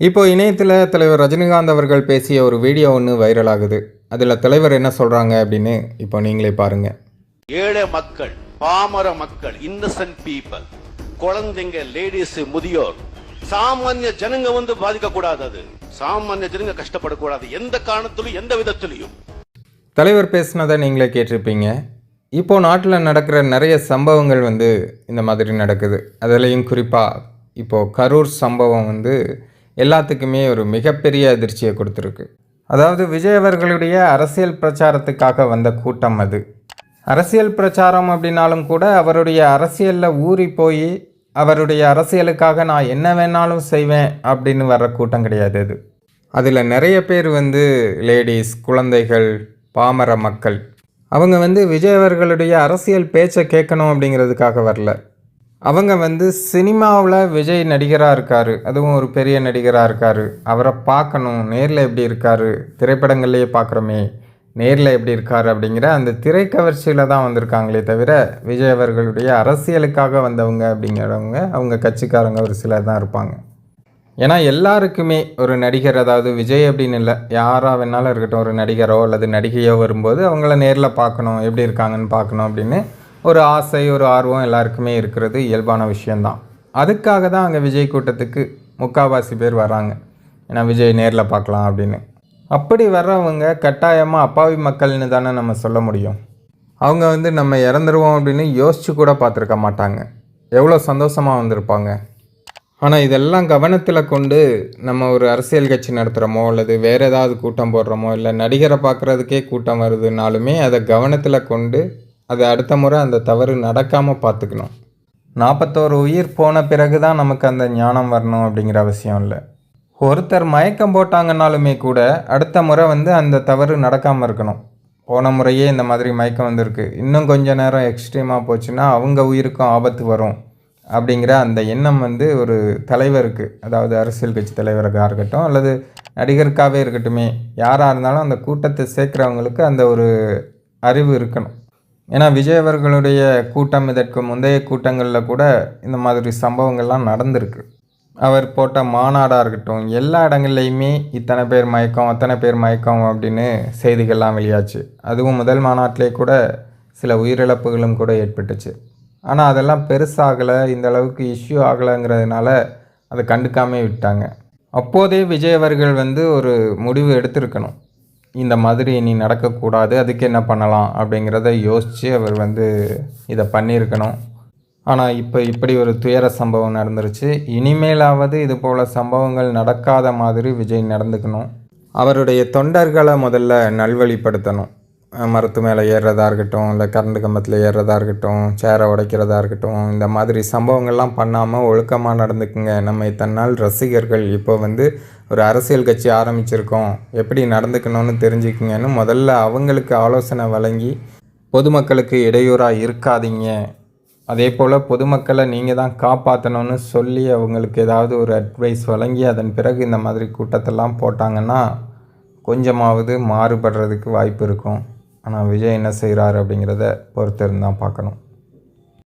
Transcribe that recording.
இப்போ இணையத்தில் தலைவர் ரஜினிகாந்த் அவர்கள் பேசிய ஒரு வீடியோ ஒன்று வைரல் ஆகுது அதில் தலைவர் என்ன சொல்கிறாங்க அப்படின்னு இப்போ நீங்களே பாருங்கள் ஏழை மக்கள் பாமர மக்கள் இன்னசென்ட் பீப்பிள் குழந்தைங்க லேடிஸ் முதியோர் சாமானிய ஜனங்க வந்து பாதிக்க கூடாது அது. சாமானிய ஜனங்க கஷ்டப்படக்கூடாது. எந்த காரணத்திலும் எந்த விதத்திலையும். தலைவர் பேசினதை நீங்களே கேட்டிருப்பீங்க. இப்போ நாட்டில் நடக்கிற நிறைய சம்பவங்கள் வந்து இந்த மாதிரி நடக்குது. அதுலேயும் குறிப்பாக இப்போது கரூர் சம்பவம் வந்து எல்லாத்துக்குமே ஒரு மிகப்பெரிய அதிர்ச்சியை கொடுத்துருக்கு. அதாவது விஜய் அவர்களுடைய அரசியல் பிரச்சாரத்துக்காக வந்த கூட்டம் அது. அரசியல் பிரச்சாரம் அப்படின்னாலும் கூட அவருடைய அரசியலில் ஊறி போய் அவருடைய அரசியலுக்காக நான் என்ன வேணாலும் செய்வேன் அப்படின்னு வர்ற கூட்டம் கிடையாது அது. அதில் நிறைய பேர் வந்து லேடிஸ் குழந்தைகள் பாமர மக்கள். அவங்க வந்து விஜய் அவர்களுடைய அரசியல் பேச்சை கேட்கணும் அப்படிங்கிறதுக்காக வரல. அவங்க வந்து சினிமாவில் விஜய் நடிகராக இருக்கார். அதுவும் ஒரு பெரிய நடிகராக இருக்கார். அவரை பார்க்கணும். நேரில் எப்படி இருக்கார்? திரைப்படங்கள்லேயே பார்க்குறோமே. நேரில் எப்படி இருக்கார் அப்படிங்கிற அந்த திரைக்கவர்ச்சியில் தான் வந்திருக்காங்களே தவிர விஜய் அவர்களுடைய அரசியலுக்காக வந்தவங்க அப்படிங்கிறவங்க அவங்க கட்சிக்காரங்க ஒரு சிலர் தான் இருப்பாங்க. ஏன்னா எல்லாருக்குமே ஒரு நடிகர் அதாவது விஜய் அப்படின்னு இல்லை யாராக வேணாலும் இருக்கட்டும் ஒரு நடிகரோ அல்லது நடிகையோ வரும்போது அவங்கள நேரில் பார்க்கணும் எப்படி இருக்காங்கன்னு பார்க்கணும் அப்படின்னு ஒரு ஆசை ஒரு ஆர்வம் எல்லாருக்குமே இருக்கிறது இயல்பான விஷயந்தான் அதுக்காக தான் அங்கே விஜய் கூட்டத்துக்கு முக்கால்வாசி பேர் வராங்க ஏன்னா விஜய் நேரில் பார்க்கலாம் அப்படின்னு. அப்படி வர்றவங்க கட்டாயமாக அப்பாவி மக்கள்னு தானே நம்ம சொல்ல முடியும். அவங்க வந்து நம்ம இறந்துருவோம் அப்படின்னு யோசிச்சு கூட பார்த்துருக்க மாட்டாங்க. எவ்வளோ சந்தோஷமாக வந்திருப்பாங்க. ஆனால் இதெல்லாம் கவனத்தில் கொண்டு நம்ம ஒரு அரசியல் கட்சி நடத்துகிறோமோ அல்லது வேறு ஏதாவது கூட்டம் போடுறோமோ இல்லை நடிகரை பார்க்குறதுக்கே கூட்டம் வருதுனாலுமே அதை கவனத்தில் கொண்டு அது அடுத்த முறை அந்த தவறு நடக்காமல் பார்த்துக்கணும். நாற்பத்தோரு உயிர் போன பிறகு தான் நமக்கு அந்த ஞானம் வரணும் அப்படிங்கிற அவசியம் இல்லை. ஒருத்தர் மயக்கம் போட்டாங்கன்னாலுமே கூட அடுத்த முறை வந்து அந்த தவறு நடக்காமல் இருக்கணும். போன முறையே இந்த மாதிரி மயக்கம் வந்திருக்கு. இன்னும் கொஞ்ச நேரம் எக்ஸ்ட்ரீமாக போச்சுன்னா அவங்க உயிருக்கும் ஆபத்து வரும் அப்படிங்கிற அந்த எண்ணம் வந்து ஒரு தலைவருக்கு அதாவது அரசியல் கட்சி தலைவருக்காக இருக்கட்டும் அல்லது நடிகருக்காகவே இருக்கட்டுமே யாராக இருந்தாலும் அந்த கூட்டத்தை சேர்க்குறவங்களுக்கு அந்த ஒரு அறிவு இருக்கணும். ஏன்னா விஜய் அவர்களுடைய கூட்டம் இதற்கு முந்தைய கூட்டங்களில் கூட இந்த மாதிரி சம்பவங்கள்லாம் நடந்திருக்கு. அவர் போட்ட மாநாடாக இருக்கட்டும் எல்லா இடங்கள்லையுமே இத்தனை பேர் மயக்கம் அத்தனை பேர் மயக்கம் அப்படின்னு செய்திகள்லாம் வெளியாச்சு. அதுவும் முதல் மாநாட்டிலே கூட சில உயிரிழப்புகளும் கூட ஏற்பட்டுச்சு. ஆனால் அதெல்லாம் பெருசாகலை இந்த அளவுக்கு இஷ்யூ ஆகலைங்கிறதுனால அதை கண்டுக்காமே விட்டாங்க. அப்போதே விஜய் அவர்கள் வந்து ஒரு முடிவு எடுத்திருக்கணும். இந்த மாதிரி இனி நடக்கக்கூடாது அதுக்கு என்ன பண்ணலாம் அப்படிங்கிறத யோசித்து அவர் வந்து இதை பண்ணியிருக்கணும். ஆனால் இப்போ இப்படி ஒரு துயர சம்பவம் நடந்துருச்சு. இனிமேலாவது இது போல் சம்பவங்கள் நடக்காத மாதிரி விஜய் நடந்துக்கணும். அவருடைய தொண்டர்களை முதல்ல நல்வழிப்படுத்தணும். மரத்து மேலே ஏறுறதா இருக்கட்டும் இல்லை கரண்ட் கம்பத்தில் ஏறுறதா இருக்கட்டும் சேரை உடைக்கிறதா இருக்கட்டும் இந்த மாதிரி சம்பவங்கள்லாம் பண்ணாமல் ஒழுக்கமாக நடந்துக்குங்க. நம்ம இத்தனை நாள் ரசிகர்கள் இப்போ வந்து ஒரு அரசியல் கட்சி ஆரம்பிச்சிருக்கோம். எப்படி நடந்துக்கணும்னு தெரிஞ்சுக்குங்கன்னு முதல்ல அவங்களுக்கு ஆலோசனை வழங்கி பொதுமக்களுக்கு இடையூறாக இருக்காதீங்க. அதே போல் பொதுமக்களை நீங்கள் தான் காப்பாற்றணும்னு சொல்லி அவங்களுக்கு ஏதாவது ஒரு அட்வைஸ் வழங்கி அதன் பிறகு இந்த மாதிரி கூட்டத்தெல்லாம் போட்டாங்கன்னா கொஞ்சமாவது மாறுபடுறதுக்கு வாய்ப்பு இருக்கும். ஆனால் விஜய் என்ன செய்கிறாரு அப்படிங்கிறத பொறுத்திருந்தான் பார்க்கணும்.